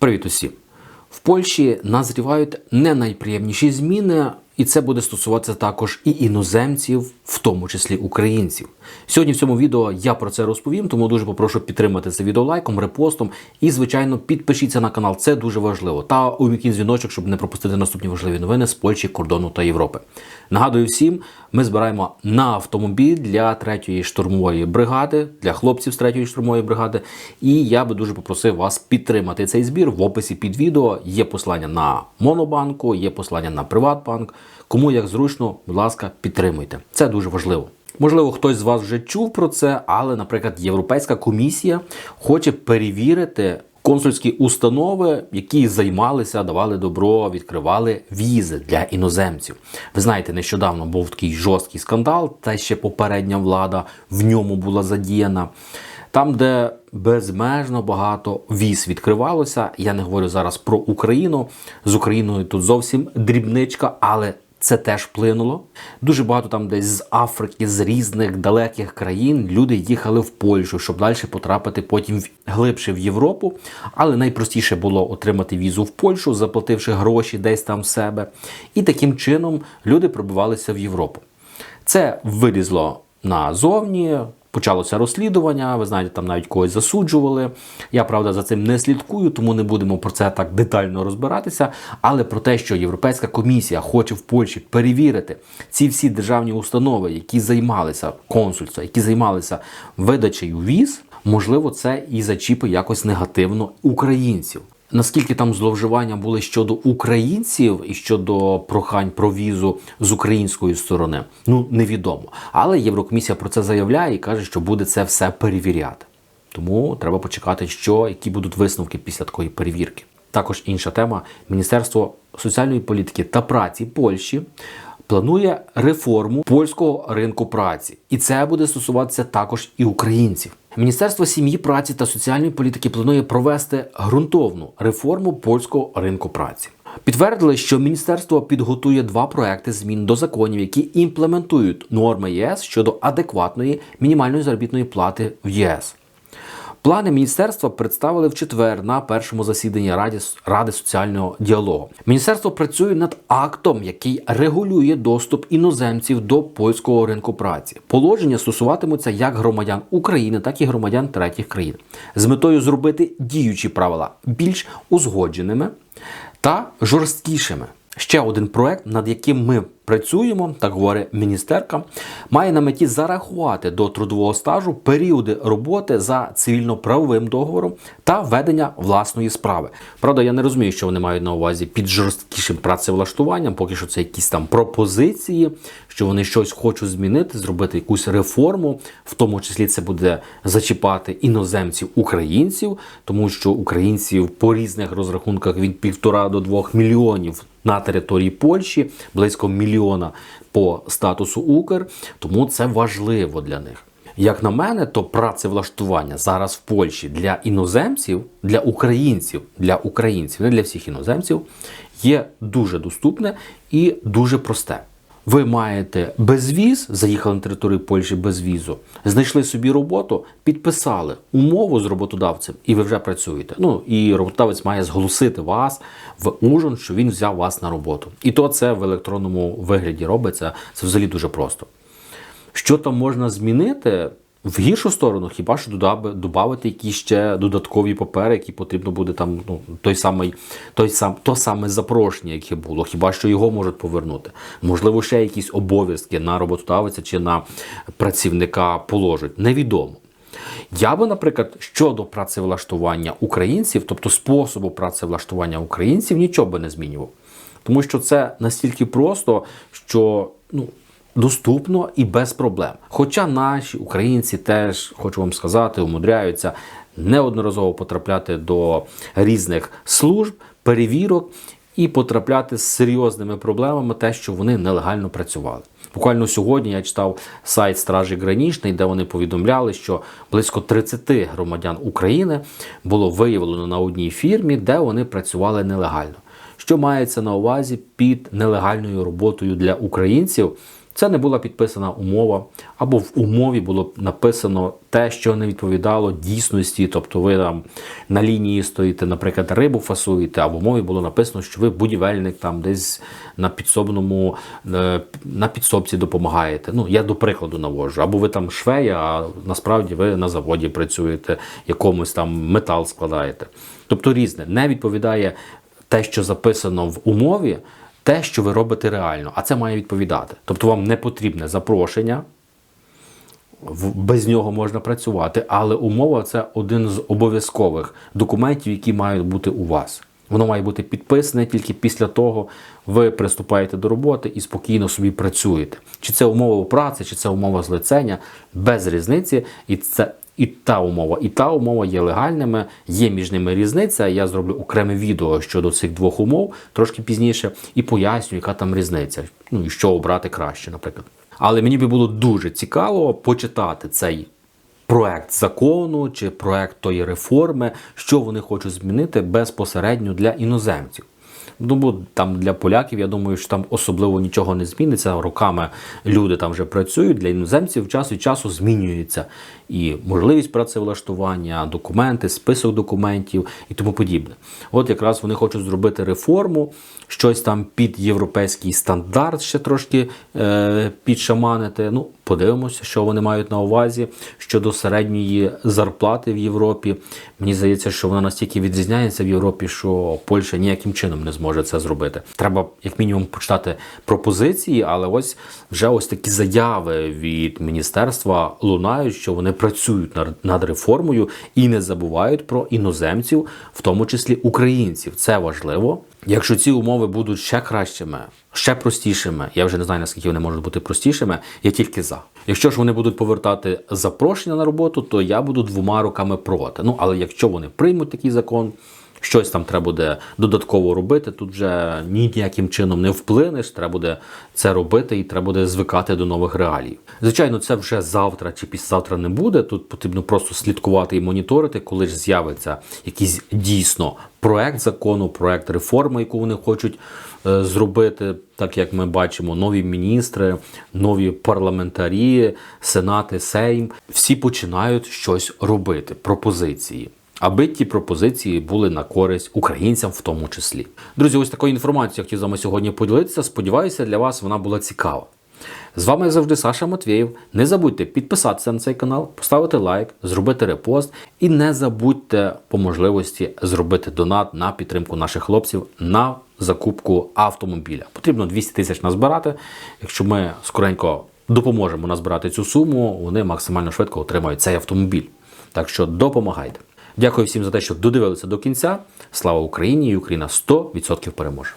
Привіт усім! В Польщі назрівають не найприємніші зміни, і це буде стосуватися також і іноземців, в тому числі українців. Сьогодні в цьому відео я про це розповім, тому дуже попрошу підтримати це відео лайком, репостом і, звичайно, підпишіться на канал. Це дуже важливо. Та увімкніть дзвіночок, щоб не пропустити наступні важливі новини з Польщі, кордону та Європи. Нагадую всім, ми збираємо на автомобіль для третьої штурмової бригади, для хлопців з третьої штурмової бригади. І я би дуже попросив вас підтримати цей збір. В описі під відео є посилання на Монобанку, є посилання на Приватбанк. Кому як зручно, будь ласка, підтримуйте. Це дуже важливо. Можливо, хтось з вас вже чув про це, але, наприклад, Європейська комісія хоче перевірити консульські установи, які займалися, давали добро, відкривали візи для іноземців. Ви знаєте, нещодавно був такий жорсткий скандал, та ще попередня влада в ньому була задіяна. Там, де безмежно багато віз відкривалося, я не говорю зараз про Україну. З Україною тут зовсім дрібничка, але це теж вплинуло. Дуже багато там десь з Африки, з різних далеких країн люди їхали в Польщу, щоб далі потрапити потім глибше в Європу. Але найпростіше було отримати візу в Польщу, заплативши гроші десь там в себе. І таким чином люди пробивалися в Європу. Це вилізло назовні. Почалося розслідування, ви знаєте, там навіть когось засуджували. Я правда за цим не слідкую, тому не будемо про це так детально розбиратися. Але про те, що Європейська комісія хоче в Польщі перевірити ці всі державні установи, які займалися консульства, які займалися видачею віз, можливо, це і зачіпи якось негативно українців. Наскільки там зловживання були щодо українців і щодо прохань про візу з української сторони, ну невідомо. Але Єврокомісія про це заявляє і каже, що буде це все перевіряти. Тому треба почекати, що які будуть висновки після такої перевірки. Також інша тема: Міністерство соціальної політики та праці Польщі планує реформу польського ринку праці, і це буде стосуватися також і українців. Міністерство сім'ї, праці та соціальної політики планує провести ґрунтовну реформу польського ринку праці. Підтвердили, що міністерство підготує два проекти змін до законів, які імплементують норми ЄС щодо адекватної мінімальної заробітної плати в ЄС. Плани міністерства представили в четвер на першому засіданні Ради, Ради соціального діалогу. Міністерство працює над актом, який регулює доступ іноземців до польського ринку праці. Положення стосуватимуться як громадян України, так і громадян третіх країн з метою зробити діючі правила більш узгодженими та жорсткішими. Ще один проект, над яким ми працюємо, так говорить міністерка, має на меті зарахувати до трудового стажу періоди роботи за цивільно-правовим договором та ведення власної справи. Правда, я не розумію, що вони мають на увазі під жорсткішим працевлаштуванням, поки що це якісь там пропозиції, що вони щось хочуть змінити, зробити якусь реформу, в тому числі це буде зачіпати іноземців українців, тому що українців по різних розрахунках від півтора до двох мільйонів на території Польщі, близько мільйона по статусу Укр, тому це важливо для них. Як на мене, то працевлаштування зараз в Польщі для іноземців, для українців, для українців, не для всіх іноземців, є дуже доступне і дуже просте. Ви маєте безвіз, заїхали на територію Польщі без візу, знайшли собі роботу, підписали умову з роботодавцем, і ви вже працюєте. Ну і роботодавець має зголосити вас в ужин, що він взяв вас на роботу. І то це в електронному вигляді робиться. Це взагалі дуже просто. Що там можна змінити? В гіршу сторону, хіба що додати якісь ще додаткові папери, які потрібно буде там ну, той самий, той сам, то саме запрошення, яке було, хіба що його можуть повернути. Можливо, ще якісь обов'язки на роботодавця чи на працівника положать. Невідомо. Я би, наприклад, щодо працевлаштування українців, тобто способу працевлаштування українців, нічого би не змінював. Тому що це настільки просто, що ну, доступно і без проблем. Хоча наші українці теж, хочу вам сказати, умудряються неодноразово потрапляти до різних служб, перевірок і потрапляти з серйозними проблемами, те, що вони нелегально працювали. Буквально сьогодні я читав сайт Стражі Гранічний, де вони повідомляли, що близько 30 громадян України було виявлено на одній фірмі, де вони працювали нелегально. Що мається на увазі під нелегальною роботою для українців? Це не була підписана умова, або в умові було написано те, що не відповідало дійсності. Тобто ви там на лінії стоїте, наприклад, рибу фасуєте, а в умові було написано, що ви будівельник там десь на підсобному е, на підсобці допомагаєте. Ну, я до прикладу наводжу. Або ви там швея, а насправді ви на заводі працюєте, якомусь там метал складаєте. Тобто різне, не відповідає те, що записано в умові, те, що ви робите реально, а це має відповідати. Тобто вам не потрібне запрошення, без нього можна працювати, але умова це один з обов'язкових документів, які мають бути у вас. Воно має бути підписане тільки після того ви приступаєте до роботи і спокійно собі працюєте. Чи це умова праці, чи це умова злицення, без різниці. І це і та умова, і та умова є легальними, є між ними різниця. Я зроблю окреме відео щодо цих двох умов трошки пізніше і поясню, яка там різниця. Ну і що обрати краще, наприклад. Але мені би було дуже цікаво почитати цей проект закону чи проект тої реформи, що вони хочуть змінити безпосередньо для іноземців. Ну, бо там для поляків, я думаю, що там особливо нічого не зміниться. Роками люди там вже працюють. Для іноземців час від часу змінюється і можливість працевлаштування, документи, список документів і тому подібне. От якраз вони хочуть зробити реформу, щось там під європейський стандарт ще трошки е, підшаманити. Ну, подивимося, що вони мають на увазі щодо середньої зарплати в Європі. Мені здається, що вона настільки відрізняється в Європі, що Польща ніяким чином не зможе це зробити. Треба, як мінімум, почитати пропозиції, але ось вже ось такі заяви від міністерства лунають, що вони працюють над, реформою і не забувають про іноземців, в тому числі українців. Це важливо. Якщо ці умови будуть ще кращими, ще простішими, я вже не знаю наскільки вони можуть бути простішими, я тільки за. Якщо ж вони будуть повертати запрошення на роботу, то я буду двома руками проти. Ну але якщо вони приймуть такий закон, щось там треба буде додатково робити. Тут вже ніяким чином не вплинеш. Треба буде це робити і треба буде звикати до нових реалій. Звичайно, це вже завтра чи післязавтра не буде. Тут потрібно просто слідкувати і моніторити, коли ж з'явиться якийсь дійсно проект закону, проект реформи, яку вони хочуть е, зробити, так як ми бачимо, нові міністри, нові парламентарі, сенати, сейм. Всі починають щось робити, пропозиції. Аби ті пропозиції були на користь українцям, в тому числі. Друзі, ось такою інформацією хотів з вами сьогодні поділитися. Сподіваюся, для вас вона була цікава. З вами як завжди Саша Матвєєв. Не забудьте підписатися на цей канал, поставити лайк, зробити репост і не забудьте по можливості зробити донат на підтримку наших хлопців на закупку автомобіля. Потрібно 200 тисяч назбирати. Якщо ми скоренько допоможемо назбирати цю суму, вони максимально швидко отримають цей автомобіль. Так що допомагайте. Дякую всім за те, що додивилися до кінця. Слава Україні і Україна 100% переможе.